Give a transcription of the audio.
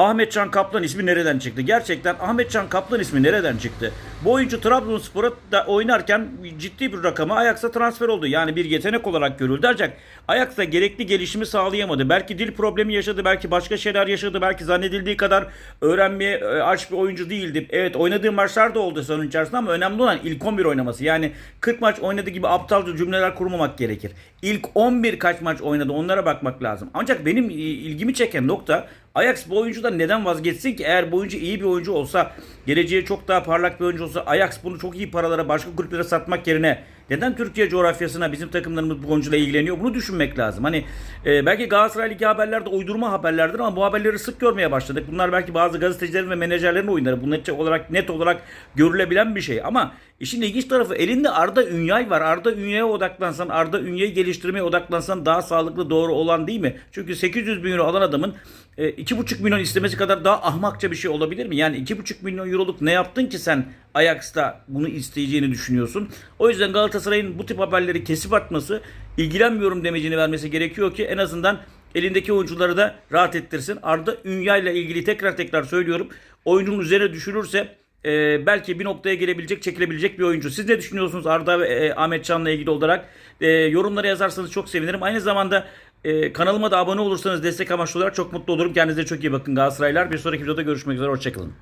Ahmetcan Kaplan ismi nereden çıktı? Gerçekten Ahmetcan Kaplan ismi nereden çıktı? Bu oyuncu Trabzonspor'a da oynarken ciddi bir rakama Ajax'a transfer oldu. Yani bir yetenek olarak görüldü ancak Ajax'ta gerekli gelişimi sağlayamadı. Belki dil problemi yaşadı, belki başka şeyler yaşadı, belki zannedildiği kadar öğrenmeye e, aç bir oyuncu değildi. Evet oynadığı maçlar da oldu sezon içerisinde ama önemli olan ilk 11 oynaması. Yani 40 maç oynadığı gibi aptalca cümleler kurmamak gerekir. İlk 11 kaç maç oynadı onlara bakmak lazım. Ancak benim e, ilgimi çeken nokta Ajax bu oyuncudan neden vazgeçsin ki? Eğer bu oyuncu iyi bir oyuncu olsa, geleceği çok daha parlak bir oyuncu olsa Ajax bunu çok iyi paralara başka kulüplere satmak yerine neden Türkiye coğrafyasına bizim takımlarımız bu oyuncuyla ilgileniyor? Bunu düşünmek lazım. Hani e, belki Galatasaray Ligi haberlerde uydurma haberlerdir ama bu haberleri sık görmeye başladık. Bunlar belki bazı gazetecilerin ve menajerlerin oyunları. Bu net olarak net olarak görülebilen bir şey. Ama işin ilginç tarafı elinde Arda Ünyay var. Arda Ünyay'a odaklansan, Arda Ünyay'ı geliştirmeye odaklansan daha sağlıklı doğru olan değil mi? Çünkü 800 bin euro alan adamın e, 2,5 milyon istemesi kadar daha ahmakça bir şey olabilir mi? Yani 2,5 milyon euroluk ne yaptın ki sen Ajax'ta bunu isteyeceğini düşünüyorsun? O yüzden Galatasaray'ın bu tip haberleri kesip atması, ilgilenmiyorum demecini vermesi gerekiyor ki en azından elindeki oyuncuları da rahat ettirsin. Arda Ünya ile ilgili tekrar tekrar söylüyorum. Oyuncunun üzerine düşürürse e, belki bir noktaya gelebilecek, çekilebilecek bir oyuncu. Siz ne düşünüyorsunuz Arda ve e, Ahmet Can'la ilgili olarak? E, yorumlara yazarsanız çok sevinirim. Aynı zamanda e, kanalıma da abone olursanız destek amaçlı olarak çok mutlu olurum. Kendinize çok iyi bakın Galatasaraylar. Bir sonraki videoda görüşmek üzere. Hoşçakalın.